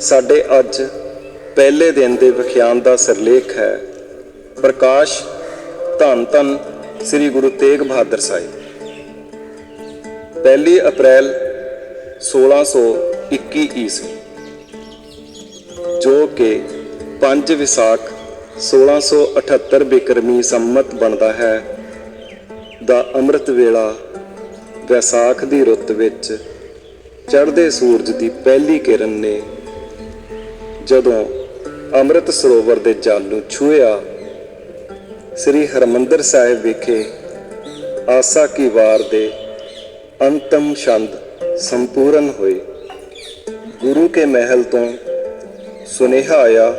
ਸਾਡੇ ਅੱਜ ਪਹਿਲੇ ਦਿਨ ਦੇ ਵਿਖਿਆਨ ਦਾ ਸਿਰਲੇਖ ਹੈ। ਪ੍ਰਕਾਸ਼ ਧੰਨ ਧੰਨ ਸ੍ਰੀ ਗੁਰੂ ਤੇਗ ਬਹਾਦਰ ਸਾਹਿਬ। ਪਹਿਲੀ ਅਪ੍ਰੈਲ 1621 ਈਸਵੀ, ਜੋ ਕਿ 5 ਵਿਸਾਖ 1678 ਬਿਕਰਮੀ ਸੰਮਤ ਬਣਦਾ ਹੈ, ਦਾ ਅੰਮ੍ਰਿਤ ਵੇਲਾ ਵਿਸਾਖ ਦੀ ਰੁੱਤ ਵਿੱਚ ਚੜ੍ਹਦੇ ਸੂਰਜ ਦੀ ਪਹਿਲੀ ਕਿਰਨ ਨੇ ਜਦੋਂ ਅੰਮ੍ਰਿਤ ਸਰੋਵਰ ਦੇ ਜਲ ਨੂੰ ਛੂਹਿਆ, ਸ੍ਰੀ ਹਰਮੰਦਰ ਸਾਹਿਬ ਵਿਖੇ ਆਸਾ ਕੀ ਵਾਰ ਦੇ ਅੰਤਮ ਛੰਦ ਸੰਪੂਰਨ ਹੋਏ। ਗੁਰੂ ਕੇ ਮਹਿਲ ਤੋਂ ਸੁਨੇਹਾ ਆਇਆ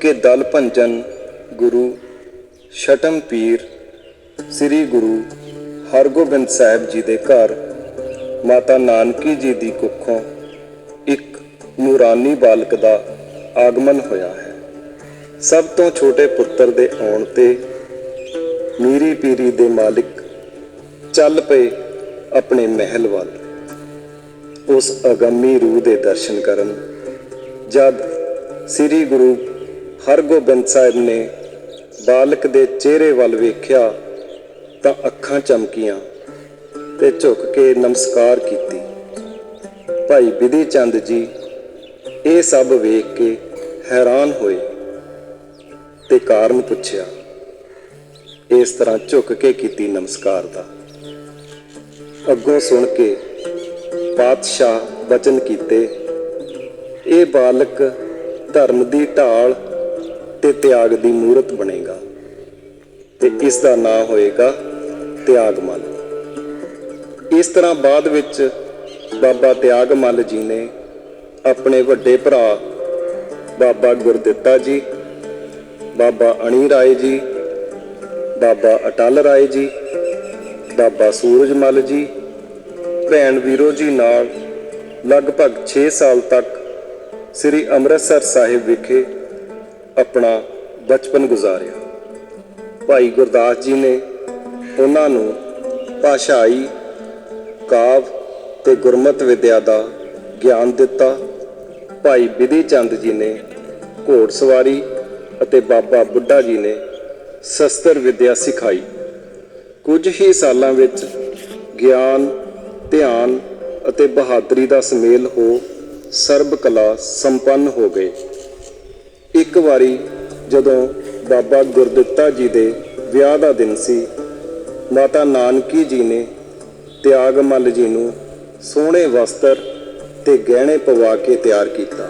ਕਿ ਦਲ ਭੰਜਨ ਗੁਰੂ ਛਟਮ ਪੀਰ ਸ੍ਰੀ ਗੁਰੂ ਹਰਗੋਬਿੰਦ ਸਾਹਿਬ ਜੀ ਦੇ ਘਰ ਮਾਤਾ ਨਾਨਕੀ ਜੀ ਦੀ ਕੁੱਖੋਂ ਇੱਕ ਨੂਰਾਨੀ ਬਾਲਕ ਦਾ ਆਗਮਨ ਹੋਇਆ ਹੈ। ਸਭ ਤੋਂ ਛੋਟੇ ਪੁੱਤਰ ਦੇ ਆਉਣ ਤੇ ਮੀਰੀ ਪੀਰੀ ਦੇ ਮਾਲਿਕ ਚੱਲ ਪਏ ਆਪਣੇ ਮਹਿਲ ਵੱਲ। ਉਸ ਅਗੰਮੀ ਰੂਹ ਦੇ ਦਰਸ਼ਨ ਕਰਨ ਜਦ ਸ੍ਰੀ ਗੁਰੂ ਹਰਗੋਬਿੰਦ ਸਾਹਿਬ ਨੇ ਬਾਲਕ ਦੇ ਚਿਹਰੇ ਵੱਲ ਵੇਖਿਆ ਤਾਂ ਅੱਖਾਂ ਚਮਕੀਆਂ। ਤੇ ਝੁੱਕ ਕੇ ਨਮਸਕਾਰ ਕੀਤੀ। ਭਾਈ ਵਿਧੀ ਚੰਦ ਜੀ ਇਹ ਸਭ ਵੇਖ ਕੇ ਹੈਰਾਨ ਹੋਏ ਤੇ ਕਾਰਨ ਪੁੱਛਿਆ, ਇਸ ਤਰ੍ਹਾਂ ਝੁਕ ਕੇ ਕੀਤੀ ਨਮਸਕਾਰ ਦਾ। ਅੱਗੋਂ ਸੁਣ ਕੇ ਪਾਤਸ਼ਾਹ ਬਚਨ ਕੀਤੇ, ਇਹ ਬਾਲਕ ਧਰਮ ਦੀ ਢਾਲ ਤੇ ਤਿਆਗ ਦੀ ਮੂਰਤ ਬਣੇਗਾ ਤੇ ਇਸ ਦਾ ਨਾਂ ਹੋਏਗਾ ਤਿਆਗਮਲ। ਇਸ ਤਰ੍ਹਾਂ ਬਾਅਦ ਵਿੱਚ ਬਾਬਾ ਤਿਆਗ ਮੱਲ ਜੀ ਨੇ ਆਪਣੇ ਵੱਡੇ ਭਰਾ ਬਾਬਾ ਗੁਰਦਿੱਤਾ ਜੀ, ਬਾਬਾ ਅਣੀ ਰਾਏ ਜੀ, ਬਾਬਾ ਅਟਲ ਰਾਏ ਜੀ, ਬਾਬਾ ਸੂਰਜ ਮੱਲ ਜੀ, ਭੈਣ ਵੀਰੋ ਜੀ ਨਾਲ ਲਗਭਗ 6 ਸਾਲ ਤੱਕ ਸ੍ਰੀ ਅੰਮ੍ਰਿਤਸਰ ਸਾਹਿਬ ਵਿਖੇ ਆਪਣਾ ਬਚਪਨ ਗੁਜ਼ਾਰਿਆ। ਭਾਈ ਗੁਰਦਾਸ ਜੀ ਨੇ ਉਹਨਾਂ ਨੂੰ ਭਾਸ਼ਾਈ ਕਾਵ ਤੇ ਗੁਰਮਤ ਵਿਦਿਆ ਦਾ ਗਿਆਨ ਦਿੱਤਾ। ਭਾਈ ਵਿਧੀ ਚੰਦ ਜੀ ਨੇ ਘੋੜ ਸਵਾਰੀ ਅਤੇ ਬਾਬਾ ਬੁੱਢਾ ਜੀ ਨੇ ਸ਼ਸਤਰ ਵਿਦਿਆ ਸਿਖਾਈ। ਕੁਝ ਹੀ ਸਾਲਾਂ ਵਿੱਚ ਗਿਆਨ, ਧਿਆਨ ਅਤੇ ਬਹਾਦਰੀ ਦਾ ਸਮੇਲ ਹੋ ਸਰਬ ਕਲਾ ਸੰਪੰਨ ਹੋ ਗਏ। ਇੱਕ ਵਾਰੀ ਜਦੋਂ ਬਾਬਾ ਗੁਰਦਿੱਤਾ ਜੀ ਦੇ ਵਿਆਹ ਦਾ ਦਿਨ ਸੀ, ਮਾਤਾ ਨਾਨਕੀ ਜੀ ਨੇ ਤਿਆਗਮੱਲ ਜੀ ਨੂੰ ਸੋਹਣੇ ਵਸਤਰ ਤੇ ਗਹਿਣੇ ਪਵਾ ਕੇ ਤਿਆਰ ਕੀਤਾ।